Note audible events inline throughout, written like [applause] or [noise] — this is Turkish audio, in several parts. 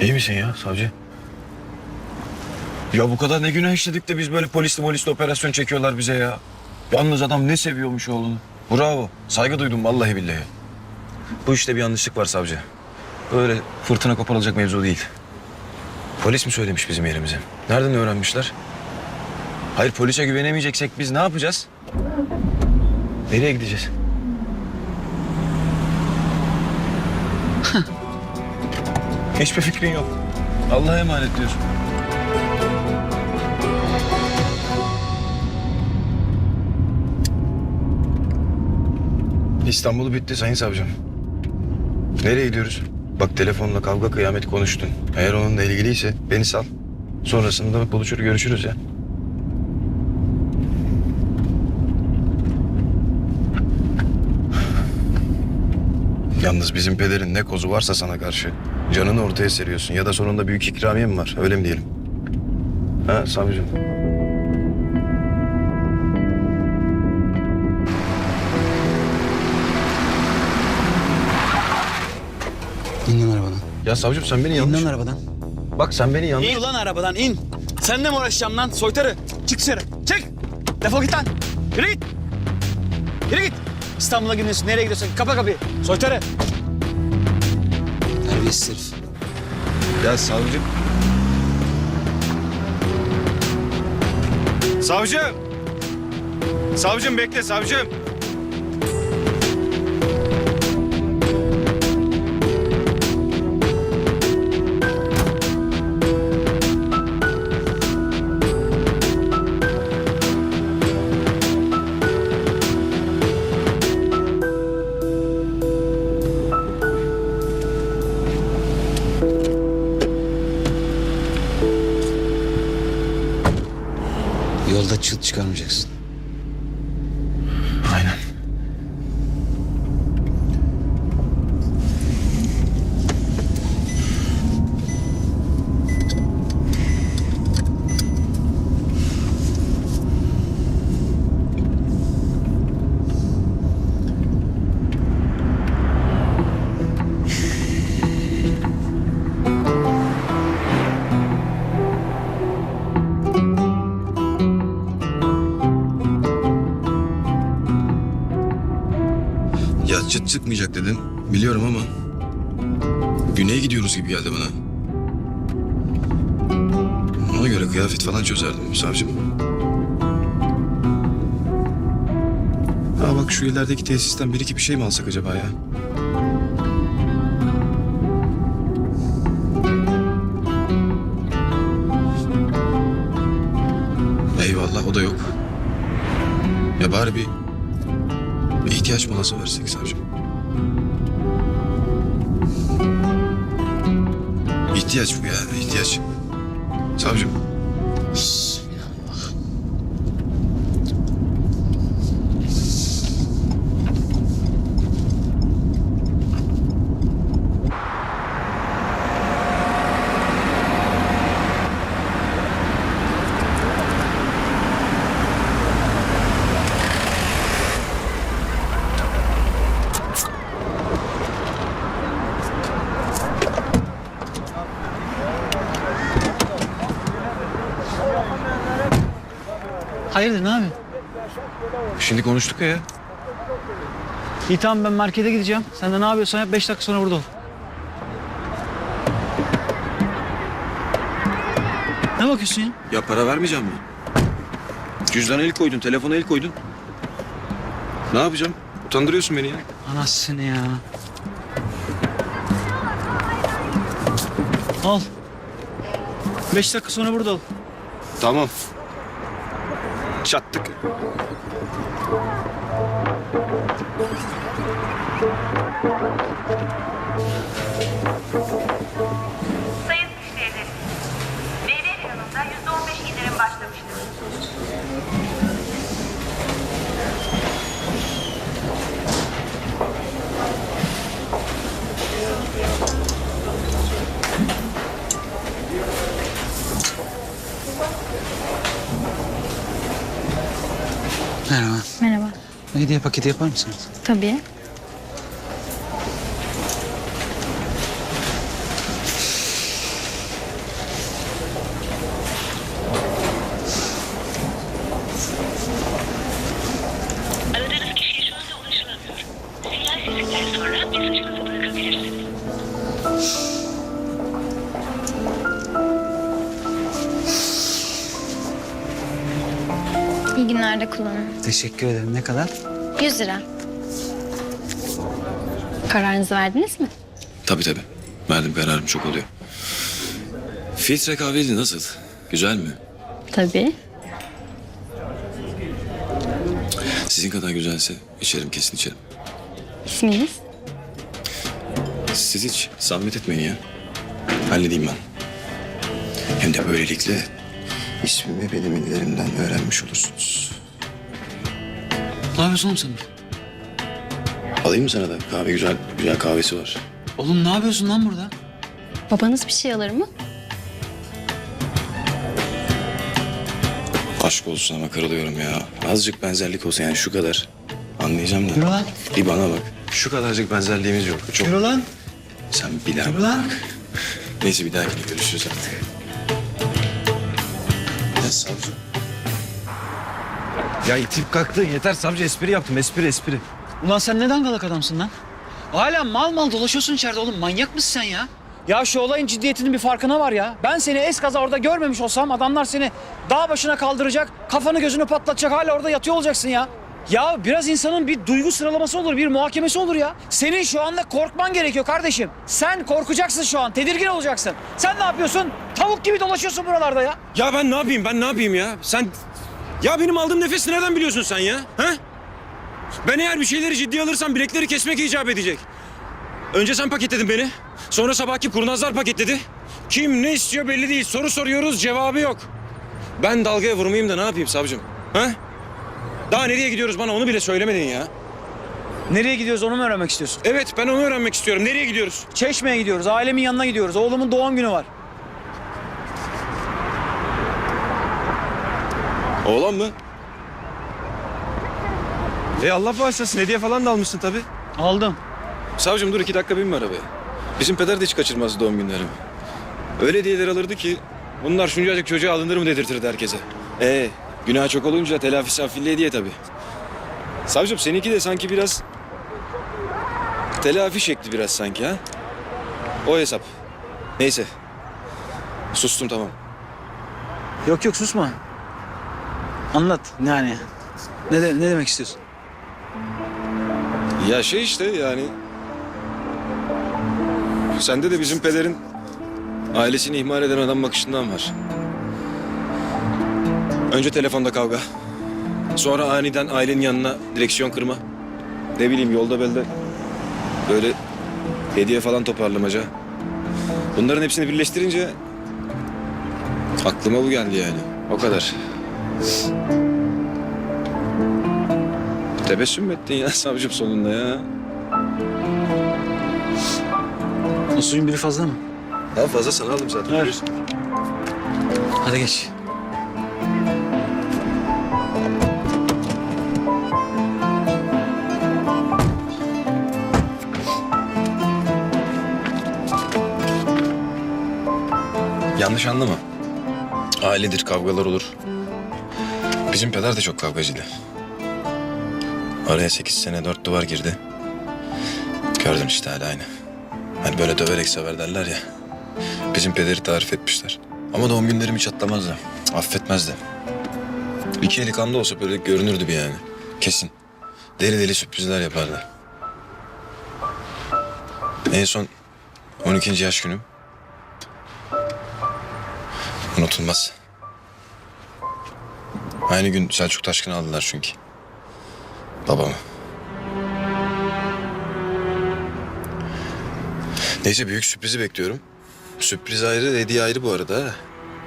İyi misin ya savcı? Ya bu kadar ne günah işledik de biz böyle polisli molisli operasyon çekiyorlar bize ya. Yalnız adam ne seviyormuş oğlunu. Bravo. Saygı duydum vallahi billahi. Bu işte bir yanlışlık var savcı. Böyle fırtına koparılacak mevzu değil. Polis mi söylemiş bizim yerimizi? Nereden öğrenmişler? Hayır polise güvenemeyeceksek biz ne yapacağız? Nereye gideceğiz? Hiçbir fikrin yok. Allah'a emanet diyorsun. İstanbul bitti sayın savcım. Nereye gidiyoruz? Bak telefonla kavga kıyamet konuştun. Eğer onunla ilgiliyse beni sal. Sonrasında buluşur görüşürüz ya. Yalnız bizim pederin ne kozu varsa sana karşı canını ortaya seriyorsun. Ya da sonunda büyük ikramiye mi var? Öyle mi diyelim? Ha savcım. İn lan arabadan. Ya savcım sen beni İn yanlış... lan arabadan. Bak sen beni yanlış... İn ulan arabadan in. Seninle mi uğraşacağım lan soytarı? Çık dışarı. Çık. Defol git lan. Yürü git. Yürü git. İstanbul'a gidiyorsun. Nereye gidiyorsun? Kapa kapıyı. Soytarı. Terbiyesiz herif. Ya savcım. Savcım. Savcım bekle savcım. Çıt çıkarmayacaksın. Ya çıt çıkmayacak dedin. Biliyorum ama... Güney'e gidiyoruz gibi geldi bana. Ona göre kıyafet falan çözerdim savcım. Ha bak şu ilerideki tesisten bir iki bir şey mi alsak acaba ya? Eyvallah o da yok. Ya bari bir ihtiyaç molası versek savcım. İhtiyaç bu ya, ihtiyaç. Savcım. Hayırdır ne abi? Şimdi konuştuk ya. İyi tamam ben markete gideceğim. Sen de ne yapıyorsan yap. Beş dakika sonra burada ol. Ne bakıyorsun ya? Ya para vermeyeceğim mi? Cüzdana el koydun, telefona el koydun. Ne yapacağım? Utandırıyorsun beni ya. Anasını ya. Al. Beş dakika sonra burada ol. Tamam. Çattık. Hediye paketi yapar mısınız? Tabii. Teşekkür ederim. Ne kadar? 100 lira. Kararınızı verdiniz mi? Tabii tabii. Verdim kararım çok oluyor. Filtre kahveli nasıl? Güzel mi? Tabii. Sizin kadar güzelse içerim kesin içerim. İsminiz? Siz hiç zahmet etmeyin ya. Halledeyim ben. Hem de böylelikle ismimi benim ellerinden öğrenmiş olursunuz. Ne yapıyorsun oğlum sen? Alayım mı sana da? Kahve güzel, güzel kahvesi var. Oğlum ne yapıyorsun lan burada? Babanız bir şey alır mı? Aşk olsun ama kırılıyorum ya. Azıcık benzerlik olsa yani şu kadar. Anlayacağım da. Yürü lan. Bir bana bak. Şu kadarcık benzerliğimiz yok. Çok. Yürü lan. Sen bir daha Yürü lan. bak. Neyse bir dahakine görüşürüz artık. Ya itip kalktın yeter savcı espri yaptım espri espri. Ulan sen ne dangalak adamsın lan? Hala mal mal dolaşıyorsun içeride oğlum. Manyak mısın sen ya? Ya şu olayın ciddiyetinin bir farkına var ya. Ben seni eskaza orada görmemiş olsam adamlar seni dağ başına kaldıracak, kafanı gözünü patlatacak hala orada yatıyor olacaksın ya. Ya biraz insanın bir duygu sıralaması olur, bir muhakemesi olur ya. Senin şu anda korkman gerekiyor kardeşim. Sen korkacaksın şu an, tedirgin olacaksın. Sen ne yapıyorsun? Tavuk gibi dolaşıyorsun buralarda ya. Ya ben ne yapayım ben ne yapayım ya? Sen ya benim aldığım nefesi nereden biliyorsun sen ya? Ha? Ben eğer bir şeyleri ciddiye alırsam bilekleri kesmek icap edecek. Önce sen paketledin beni. Sonra sabahki kurnazlar paketledi. Kim ne istiyor belli değil. Soru soruyoruz cevabı yok. Ben dalgaya vurmayayım da ne yapayım savcım? Ha? Daha nereye gidiyoruz bana onu bile söylemedin ya. Nereye gidiyoruz onu mu öğrenmek istiyorsun? Evet ben onu öğrenmek istiyorum. Nereye gidiyoruz? Çeşme'ye gidiyoruz, ailemin yanına gidiyoruz. Oğlumun doğum günü var. Oğlan mı? E Allah bağışlasın hediye falan da almışsın tabii. Aldım. Savcım dur iki dakika binme arabaya. Bizim peder de hiç kaçırmaz doğum günlerimi. Öyle hediyeler alırdı ki bunlar şuncacık çocuğa alınır mı dedirtirdi herkese. Ee, günah çok olunca telafisi affilli hediye tabii. Savcım seninki de sanki biraz telafi şekli biraz sanki ha. O hesap. Neyse. Sustum tamam. Yok yok susma. Anlat yani. Ne, de- ne demek istiyorsun? Ya şey işte yani... Sende de bizim pederin ailesini ihmal eden adam bakışından var. Önce telefonda kavga. Sonra aniden ailenin yanına direksiyon kırma. Ne bileyim yolda belde böyle hediye falan toparlamaca. Bunların hepsini birleştirince aklıma bu geldi yani. O kadar. Tebessüm ettin ya [laughs] savcım sonunda ya? O suyun biri fazla mı? Daha fazla sana aldım zaten. Ver. Hadi geç. Yanlış anlama. Ailedir, kavgalar olur. Bizim peder de çok kavgacıydı. Araya sekiz sene dört duvar girdi. Gördün işte hala aynı. Hani böyle döverek sever derler ya. Bizim pederi tarif etmişler. Ama doğum günlerimi hiç atlamazdı. Affetmezdi. İki eli kanda olsa böyle görünürdü bir yani. Kesin. Deli deli sürprizler yapardı. En son 12. yaş günüm. Unutulmaz. Aynı gün Selçuk Taşkın'ı aldılar çünkü. Babamı. Neyse büyük sürprizi bekliyorum. Sürpriz ayrı, hediye ayrı bu arada. ha.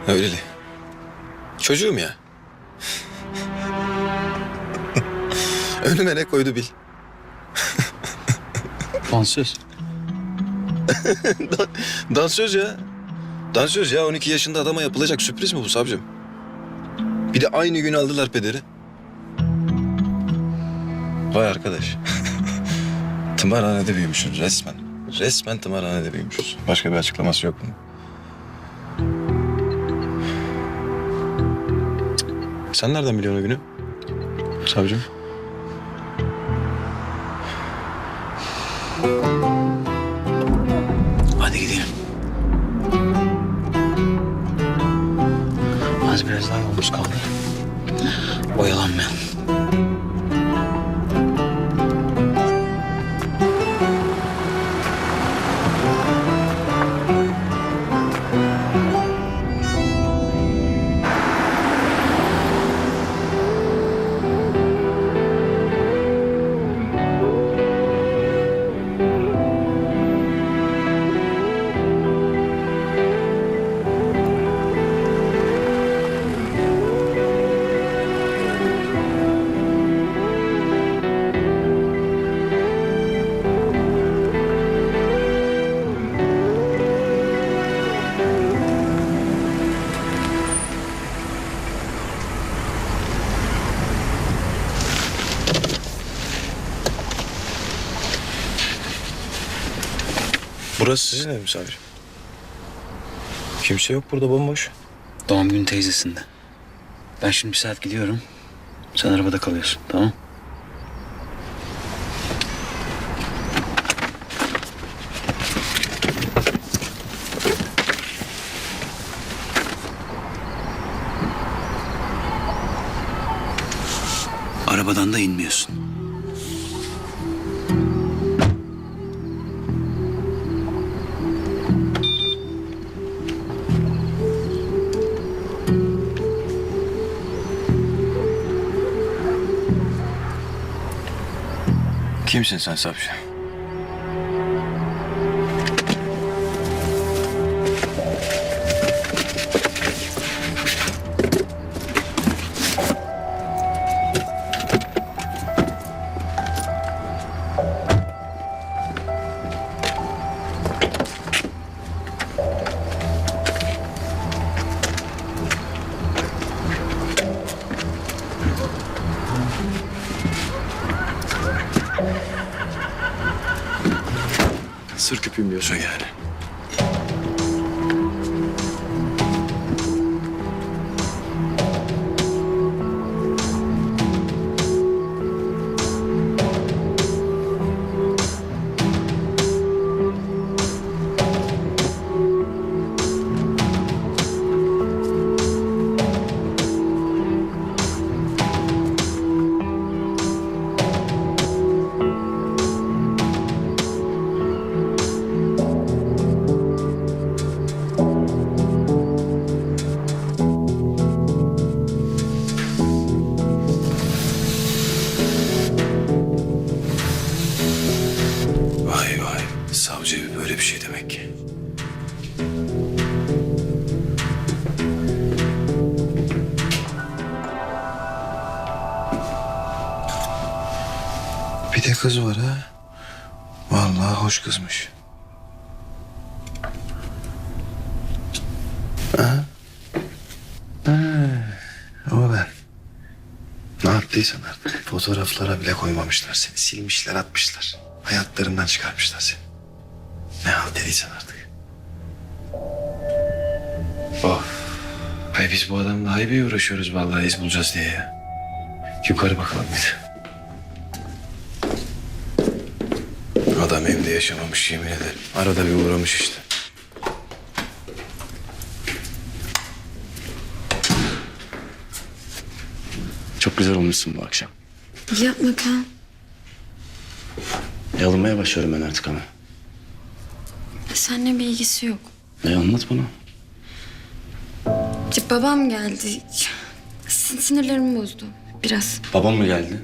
Öyleli. Çocuğum ya. [laughs] Önüme ne koydu bil. [laughs] Dansöz. [laughs] Dansöz ya. Dansöz ya 12 yaşında adama yapılacak sürpriz mi bu savcım? Bir de aynı gün aldılar pederi. Vay arkadaş. [laughs] tımarhanede büyümüşüz resmen. Resmen tımarhanede büyümüşüz. Başka bir açıklaması yok bunun. Sen nereden biliyorsun o günü? Savcım. Burası sizin ev mi? Kimse yok burada bomboş. Doğum günü teyzesinde. Ben şimdi bir saat gidiyorum. Sen arabada kalıyorsun tamam Arabadan da inmiyorsun. Kimsin sen Sır küpüyüm diyorsun yani. Ne yaptıysan artık. Fotoğraflara bile koymamışlar seni. Silmişler atmışlar. Hayatlarından çıkarmışlar seni. Ne halt dediysen artık. Of. Ay biz bu adamla haybi uğraşıyoruz vallahi iz bulacağız diye ya. Yukarı bakalım bir de. Adam evde yaşamamış yemin ederim. Arada bir uğramış işte. Güzel olmuşsun bu akşam. Yapma Kaan. E, alınmaya başlıyorum ben artık ama. Seninle bir ilgisi yok. E anlat bana. Ya, Babam geldi. Sin- Sinirlerimi bozdu. Biraz. Babam mı geldi?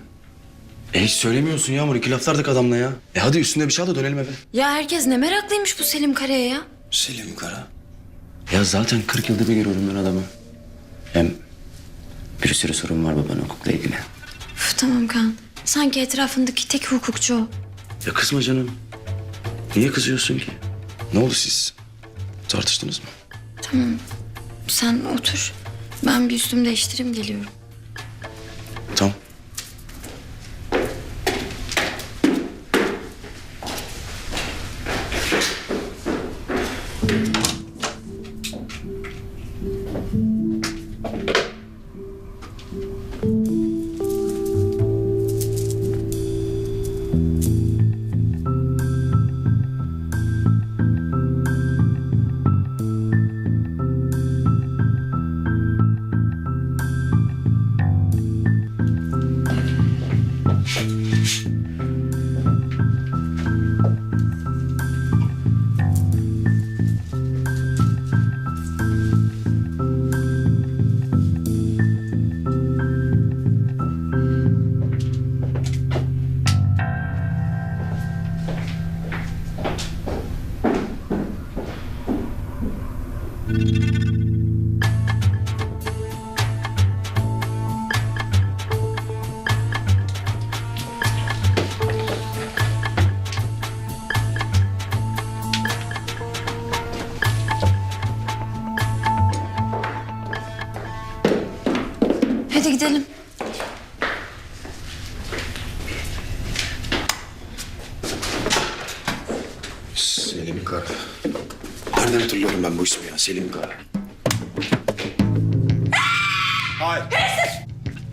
E hiç söylemiyorsun Yağmur. İki laflardık adamla ya. E hadi üstüne bir şey al da dönelim eve. Ya herkes ne meraklıymış bu Selim Kara'ya ya. Selim Kara. Ya zaten 40 yılda bir görüyorum ben adamı. Hem bir sürü sorun var babanın hukukla ilgili. Üf, tamam Kaan. Sanki etrafındaki tek hukukçu o. Ya kızma canım. Niye kızıyorsun ki? Ne oldu siz? Tartıştınız mı? Sen otur. Ben bir üstümü değiştireyim geliyorum. Tamam.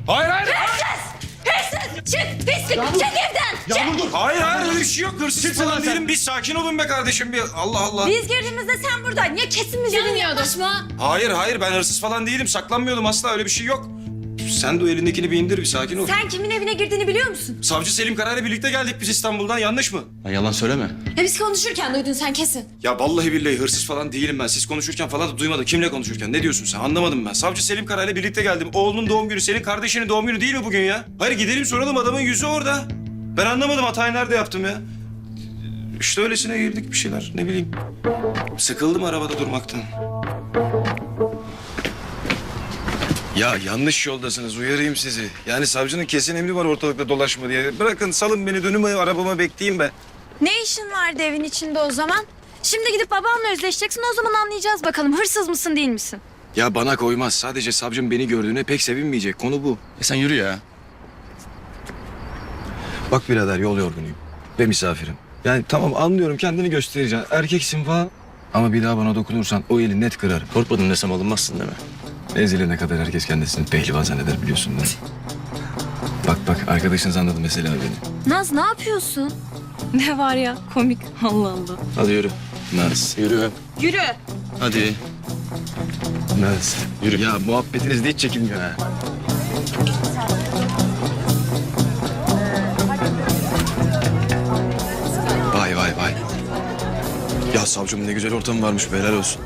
Hayır. Hayır, hayır. Çık pislik çık evden. Yağmur dur. Hayır, hayır öyle bir şey yok. Hırsız falan değilim. Bir sakin olun be kardeşim. Bir Allah Allah. Biz girdiğimizde sen burada. Niye kesin bize yaklaşma? Hayır, hayır ben hırsız falan değilim. Saklanmıyordum asla öyle bir şey yok. Sen de o elindekini bir indir bir sakin ol. Sen kimin evine girdiğini biliyor musun? Savcı Selim Kara ile birlikte geldik biz İstanbul'dan. Yanlış mı? Lan yalan söyleme. Ya biz konuşurken duydun sen kesin. Ya vallahi billahi hırsız falan değilim ben. Siz konuşurken falan da duymadım. Kimle konuşurken? Ne diyorsun sen? Anlamadım ben. Savcı Selim Kara ile birlikte geldim. Oğlunun doğum günü, senin kardeşinin doğum günü değil mi bugün ya? Hayır gidelim soralım adamın yüzü orada. Ben anlamadım hatayı nerede yaptım ya. İşte öylesine girdik bir şeyler ne bileyim. Sıkıldım arabada durmaktan. Ya yanlış yoldasınız uyarayım sizi. Yani savcının kesin emri var ortalıkta dolaşma diye. Bırakın salın beni dönüm arabama bekleyeyim ben. Ne işin vardı evin içinde o zaman? Şimdi gidip babanla özleşeceksin o zaman anlayacağız bakalım hırsız mısın değil misin? Ya bana koymaz. Sadece savcım beni gördüğüne pek sevinmeyecek. Konu bu. E sen yürü ya. Bak birader yol yorgunuyum. Ve misafirim. Yani tamam anlıyorum kendini göstereceksin. Erkeksin falan. Ama bir daha bana dokunursan o eli net kırarım. Korkmadın desem alınmazsın deme. Ezilene kadar herkes kendisini pehlivan zanneder biliyorsun değil mi? Bak bak arkadaşınız anladı mesela beni. Naz ne yapıyorsun? Ne var ya komik Allah Allah. Hadi yürü. Naz. Yürü. Yürü. Hadi. Naz. Yürü. Ya muhabbetiniz de hiç çekilmiyor ha. Vay vay vay. Ya savcım ne güzel ortam varmış be helal olsun.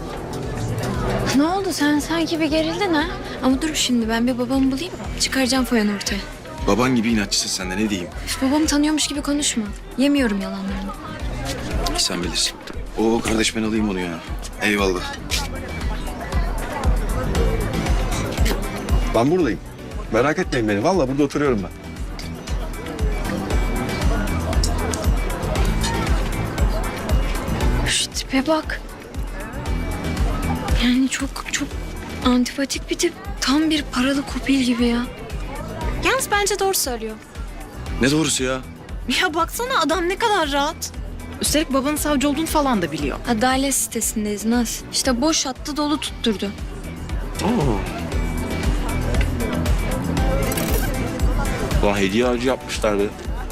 Ne oldu sen sanki bir gerildin ha? Ama dur şimdi ben bir babamı bulayım çıkaracağım foyanı ortaya. Baban gibi inatçısın sen de ne diyeyim. Üf, babamı tanıyormuş gibi konuşma. Yemiyorum yalanlarını. Sen bilirsin. Oo kardeş ben alayım onu ya. Eyvallah. Ben buradayım. Merak etmeyin beni. Vallahi burada oturuyorum ben. Şu tipe bak. Yani çok çok antipatik bir tip. Tam bir paralı kopil gibi ya. Yalnız bence doğru söylüyor. Ne doğrusu ya? Ya baksana adam ne kadar rahat. Üstelik babanın savcı olduğunu falan da biliyor. Adalet sitesindeyiz Naz. İşte boş attı dolu tutturdu. Ulan hediye ağacı yapmışlardı.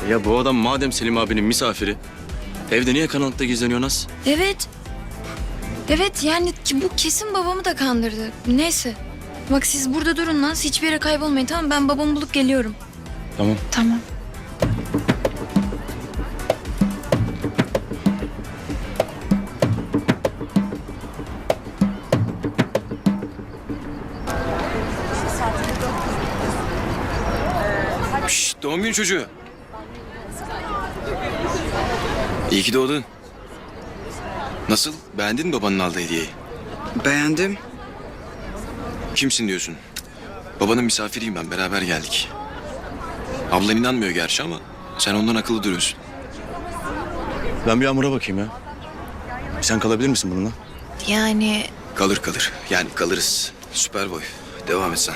Ya bu adam madem Selim abinin misafiri. Evde niye karanlıkta gizleniyor Naz? Evet. Evet yani ki bu kesin babamı da kandırdı. Neyse. Bak siz burada durun Naz. Hiçbir yere kaybolmayın tamam mı? Ben babamı bulup geliyorum. Tamam. Tamam. Şşş doğum günü çocuğu. İyi ki doğdun. Nasıl? Beğendin mi babanın aldığı hediyeyi? Beğendim. Kimsin diyorsun? Babanın misafiriyim ben. Beraber geldik. Ablan inanmıyor gerçi ama sen ondan akıllı duruyorsun. Ben bir Yağmur'a bakayım ya. Sen kalabilir misin bununla? Yani Kalır kalır. Yani kalırız. Süper boy. Devam et sen.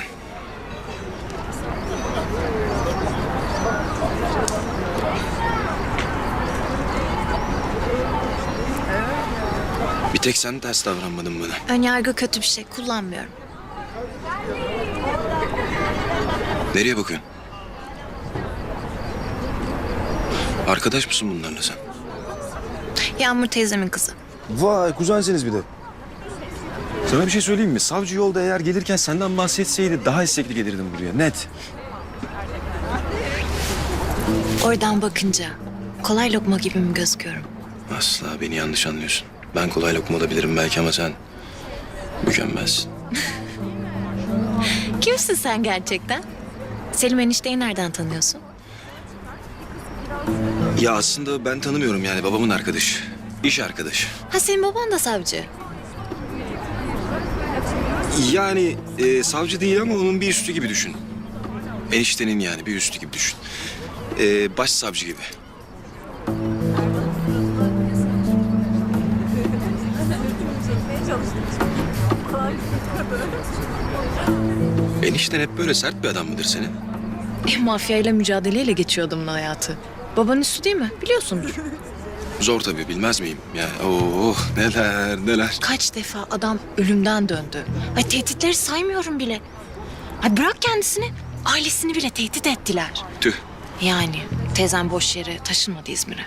Bir tek sen ters davranmadın bana. önyargı kötü bir şey kullanmıyorum. Nereye bakıyorsun? Arkadaş mısın bunlarla sen? Yağmur teyzemin kızı. Vay kuzensiniz bir de. Sana bir şey söyleyeyim mi? Savcı yolda eğer gelirken senden bahsetseydi daha istekli gelirdim buraya. Net. Oradan bakınca kolay lokma gibi mi gözüküyorum? Asla beni yanlış anlıyorsun. Ben kolay lokma olabilirim belki ama sen mükemmelsin. [laughs] Kimsin sen gerçekten? Selim enişteyi nereden tanıyorsun? Ya aslında ben tanımıyorum yani babamın arkadaşı. İş arkadaşı. Ha senin baban da savcı. Yani e, savcı değil ama onun bir üstü gibi düşün. Eniştenin yani bir üstü gibi düşün. E, baş savcı gibi. Enişten hep böyle sert bir adam mıdır senin? E, mafyayla mücadeleyle geçiyor adamın hayatı. Babanın üstü değil mi? Biliyorsundur. [laughs] Zor tabii bilmez miyim? Yani oh neler neler. Kaç defa adam ölümden döndü. Ay tehditleri saymıyorum bile. Ay bırak kendisini. Ailesini bile tehdit ettiler. Tüh. Yani teyzem boş yere taşınmadı İzmir'e.